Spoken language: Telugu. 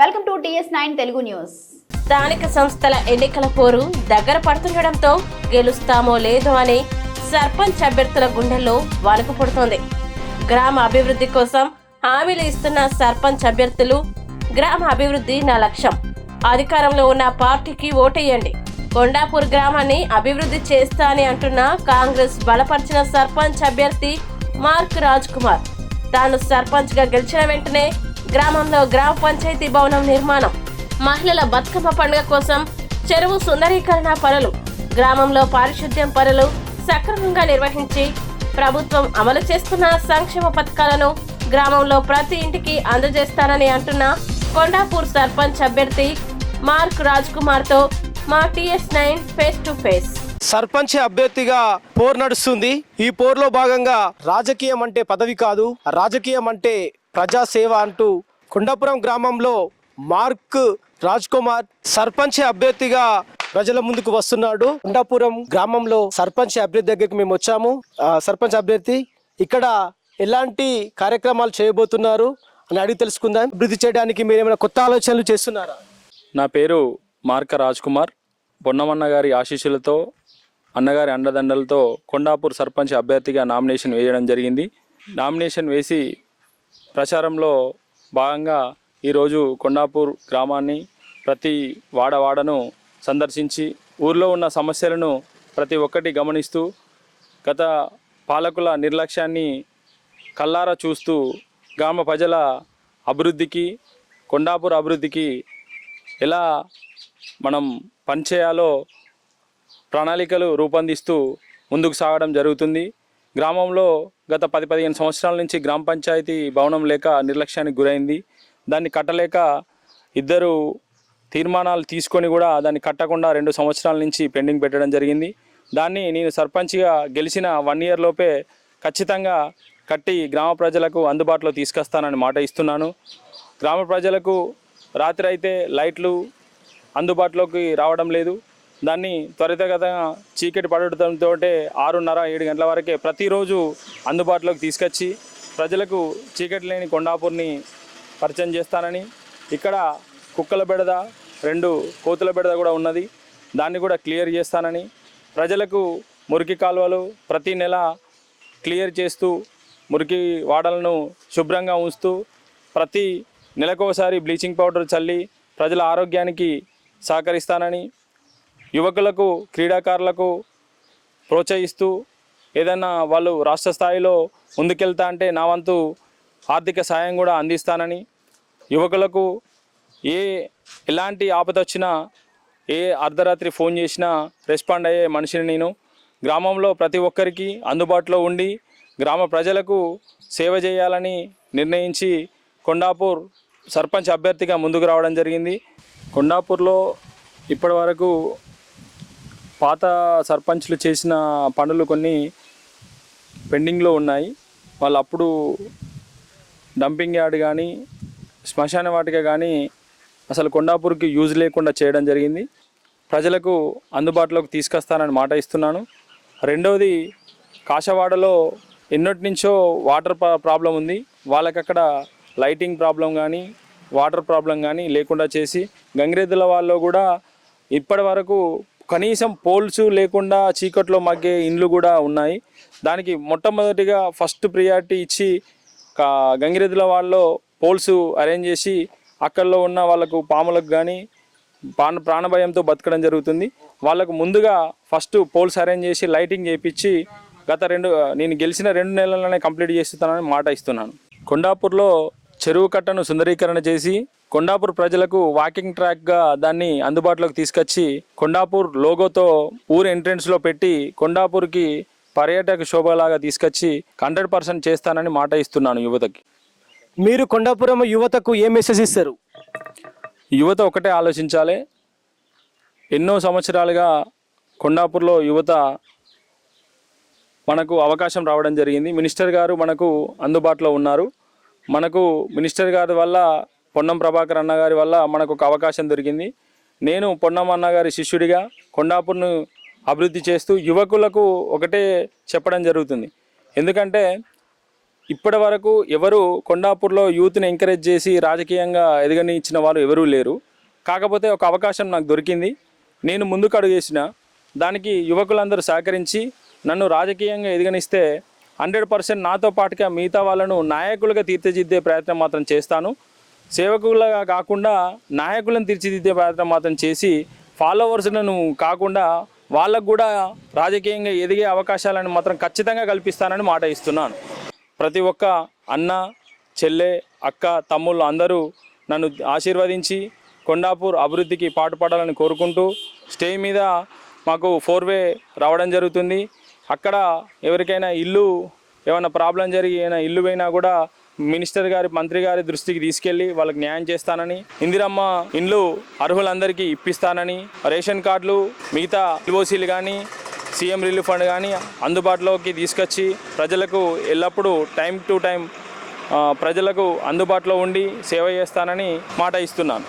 Welcome to TS nine Telugu news. స్థానిక సంస్థల ఎన్నికల పోరు దగ్గర పడుతుండటంతో గెలుస్తామో లేదో అని సర్పంచ్ అభ్యర్థుల గుండెల్లో వణుకు పుడుతోంది. గ్రామ అభివృద్ధి కోసం హామీలు ఇస్తున్న సర్పంచ్ అభ్యర్థులు గ్రామ అభివృద్ధి నా లక్ష్యం. అధికారంలో ఉన్న పార్టీకి ఓటేయండి. కొండాపూర్ గ్రామాన్ని అభివృద్ధి చేస్తా అని అంటున్న కాంగ్రెస్ బలపరిచిన సర్పంచ్ అభ్యర్థి మార్క్ రాజ్ కుమార్. తాను సర్పంచ్గా గెలిచిన వెంటనే గ్రామంలో గ్రామ పంచాయతీ భవనం నిర్మాణం. మహిళల బతుకమ్మ పండుగ కోసం చెరువు సుందరీకరణ పనులు గ్రామంలో పారిశుద్ధ్యం పనులు సక్రమంగా నిర్వహించి ప్రభుత్వం అమలు చేస్తున్న సంక్షేమ పథకాలను గ్రామంలో ప్రతి ఇంటికి అందజేస్తానని అంటున్న కొండాపూర్ సర్పంచ్ అభ్యర్థి మార్క్ రాజ్ కుమార్తో మా TS nine face to face. Sarpanch అభ్యర్థిగా పోరు నడుస్తుంది. ఈ పోర్లో భాగంగా రాజకీయం అంటే పదవి కాదు రాజకీయం అంటే ప్రజాసేవ అంటూ కొండాపురం గ్రామంలో మార్క్ రాజ్ కుమార్ సర్పంచ్ అభ్యర్థిగా ప్రజల ముందుకు వస్తున్నాడు. కొండాపురం గ్రామంలో సర్పంచ్ అభ్యర్థి దగ్గరికి మేము వచ్చాము. సర్పంచ్ అభ్యర్థి ఇక్కడ ఎలాంటి కార్యక్రమాలు చేయబోతున్నారు అని అడిగి తెలుసుకుందాం. అభివృద్ధి చేయడానికి మీరు ఏమైనా కొత్త ఆలోచనలు చేస్తున్నారా? నా పేరు మార్క రాజ్ కుమార్ పొన్నమన్న గారి ఆశీస్సులతో అన్నగారి అండదండలతో కొండాపూర్ సర్పంచ్ అభ్యర్థిగా నామినేషన్ వేయడం జరిగింది. నామినేషన్ వేసి ప్రచారంలో భాగంగా ఈరోజు కొండాపూర్ గ్రామాన్ని ప్రతి వాడవాడను సందర్శించి ఊర్లో ఉన్న సమస్యలను ప్రతి ఒక్కటి గమనిస్తూ గత పాలకుల నిర్లక్ష్యాన్ని కల్లారా చూస్తూ గ్రామ ప్రజల అభివృద్ధికి కొండాపూర్ అభివృద్ధికి ఎలా మనం పనిచేయాలో ప్రణాళికలు రూపొందిస్తూ ముందుకు సాగడం జరుగుతుంది. గ్రామంలో గత పది పదిహేను సంవత్సరాల నుంచి గ్రామ పంచాయతీ భవనం లేక నిర్లక్ష్యానికి గురైంది. దాన్ని కట్టలేక ఇద్దరు తీర్మానాలు తీసుకొని కూడా దాన్ని కట్టకుండా రెండు సంవత్సరాల నుంచి పెండింగ్ పెట్టడం జరిగింది. దాన్ని నేను సర్పంచ్గా గెలిచిన వన్ ఇయర్ లోపే ఖచ్చితంగా కట్టి గ్రామ ప్రజలకు అందుబాటులో తీసుకొస్తానని మాట ఇస్తున్నాను. గ్రామ ప్రజలకు రాత్రి అయితే లైట్లు అందుబాటులోకి రావడం లేదు. దాన్ని త్వరితగతంగా చీకటి పడటంతో ఆరున్నర ఏడు గంటల వరకే ప్రతిరోజు అందుబాటులోకి తీసుకొచ్చి ప్రజలకు చీకటి లేని కొండాపూర్ని పరిచయం చేస్తానని ఇక్కడ కుక్కల బెడద రెండు కోతుల బెడద కూడా ఉన్నది. దాన్ని కూడా క్లియర్ చేస్తానని ప్రజలకు మురికి కాలువలు ప్రతి నెల క్లియర్ చేస్తూ మురికి వాడలను శుభ్రంగా ఉంచుతూ ప్రతి నెలకోసారి బ్లీచింగ్ పౌడర్ చల్లి ప్రజల ఆరోగ్యానికి సహకరిస్తానని యువకులకు క్రీడాకారులకు ప్రోత్సహిస్తూ ఏదైనా వాళ్ళు రాష్ట్ర స్థాయిలో ముందుకెళ్తా అంటే నా వంతు ఆర్థిక సాయం కూడా అందిస్తానని యువకులకు ఏ ఎలాంటి ఆపద వచ్చినా ఏ అర్ధరాత్రి ఫోన్ చేసినా రెస్పాండ్ అయ్యే మనిషిని నేను. గ్రామంలో ప్రతి ఒక్కరికి అందుబాటులో ఉండి గ్రామ ప్రజలకు సేవ చేయాలని నిర్ణయించి కొండాపూర్ సర్పంచ్ అభ్యర్థిగా ముందుకు రావడం జరిగింది. కొండాపూర్లో ఇప్పటి వరకు పాత సర్పంచ్లు చేసిన పనులు కొన్ని పెండింగ్లో ఉన్నాయి. వాళ్ళు అప్పుడు డంపింగ్ యార్డ్ కానీ శ్మశాన వాటిక కానీ అసలు కొండాపూర్కి యూజ్ లేకుండా చేయడం జరిగింది. ప్రజలకు అందుబాటులోకి తీసుకొస్తానని మాట ఇస్తున్నాను. రెండవది కాశవాడలో ఎన్నటి నుంచో వాటర్ ప్రాబ్లం ఉంది. వాళ్ళకి అక్కడ లైటింగ్ ప్రాబ్లం కానీ వాటర్ ప్రాబ్లం కానీ లేకుండా చేసి గంగిరెద్దుల వాళ్ళు కూడా ఇప్పటి వరకు కనీసం పోల్స్ లేకుండా చీకట్లో మగ్గే ఇండ్లు కూడా ఉన్నాయి. దానికి మొట్టమొదటిగా ఫస్ట్ ప్రియారిటీ ఇచ్చి గంగిరెద్దుల వాళ్ళలో పోల్స్ అరేంజ్ చేసి అక్కల్లో ఉన్న వాళ్ళకు పాములకు కానీ ప్రాణ ప్రాణభయంతో బతకడం జరుగుతుంది. వాళ్ళకు ముందుగా ఫస్ట్ పోల్స్ అరేంజ్ చేసి లైటింగ్ చేయించి గత రెండు నేను గెలిచిన రెండు నెలల్లోనే కంప్లీట్ చేస్తున్నానని మాట ఇస్తున్నాను. కొండాపూర్లో చెరువు కట్టను సుందరీకరణ చేసి కొండాపూర్ ప్రజలకు వాకింగ్ ట్రాక్గా దాన్ని అందుబాటులోకి తీసుకొచ్చి కొండాపూర్ లోగోతో ఊరు ఎంట్రెన్స్లో పెట్టి కొండాపూర్కి పర్యాటక శోభలాగా తీసుకొచ్చి హండ్రెడ్ పర్సెంట్ చేస్తానని మాట ఇస్తున్నాను యువతకి. మీరు కొండాపురం యువతకు ఏ మెసేజ్ ఇస్తారు? యువత ఒకటే ఆలోచించాలి. ఎన్నో సంవత్సరాలుగా కొండాపూర్లో యువత మనకు అవకాశం రావడం జరిగింది. మినిస్టర్ గారు మనకు అందుబాటులో ఉన్నారు. మనకు మినిస్టర్ గారి వల్ల పొన్నం ప్రభాకర్ అన్న గారి వల్ల మనకు ఒక అవకాశం దొరికింది. నేను పొన్నం అన్న గారి శిష్యుడిగా కొండాపూర్ను అభివృద్ధి చేస్తూ యువకులకు ఒకటే చెప్పడం జరుగుతుంది. ఎందుకంటే ఇప్పటి వరకు ఎవరు కొండాపూర్లో యూత్ని ఎంకరేజ్ చేసి రాజకీయంగా ఎదగని ఇచ్చిన వాళ్ళు ఎవరూ లేరు. కాకపోతే ఒక అవకాశం నాకు దొరికింది. నేను ముందుకు అడుగేసిన దానికి యువకులందరూ సహకరించి నన్ను రాజకీయంగా ఎదగనిస్తే హండ్రెడ్ పర్సెంట్ నాతో పాటుగా మిగతా వాళ్ళను నాయకులుగా తీర్చిదిద్దే ప్రయత్నం మాత్రం చేస్తాను. సేవకులుగా కాకుండా నాయకులను తీర్చిదిద్దే ప్రయత్నం మాత్రం చేసి ఫాలోవర్స్లను కాకుండా వాళ్ళకు కూడా రాజకీయంగా ఎదిగే అవకాశాలను మాత్రం ఖచ్చితంగా కల్పిస్తానని మాట ఇస్తున్నాను. ప్రతి ఒక్క అన్న చెల్లె అక్క తమ్ముళ్ళు అందరూ నన్ను ఆశీర్వదించి కొండాపూర్ అభివృద్ధికి పాటుపడాలని కోరుకుంటూ స్టే మీద మాకు ఫోర్ వే రావడం జరుగుతుంది. అక్కడ ఎవరికైనా ఇల్లు ఏమైనా ప్రాబ్లం జరిగి ఏమైనా ఇల్లు పోయినా కూడా మినిస్టర్ గారి మంత్రి గారి దృష్టికి తీసుకెళ్ళి వాళ్ళకి న్యాయం చేస్తానని ఇందిరమ్మ ఇండ్లు అర్హులందరికీ ఇప్పిస్తానని రేషన్ కార్డులు మిగతా ఎల్ఓసీలు కానీ సీఎం రిలీఫ్ ఫండ్ కానీ అందుబాటులోకి తీసుకొచ్చి ప్రజలకు ఎల్లప్పుడూ టైం టు టైం ప్రజలకు అందుబాటులో ఉండి సేవ చేస్తానని మాట ఇస్తున్నాను.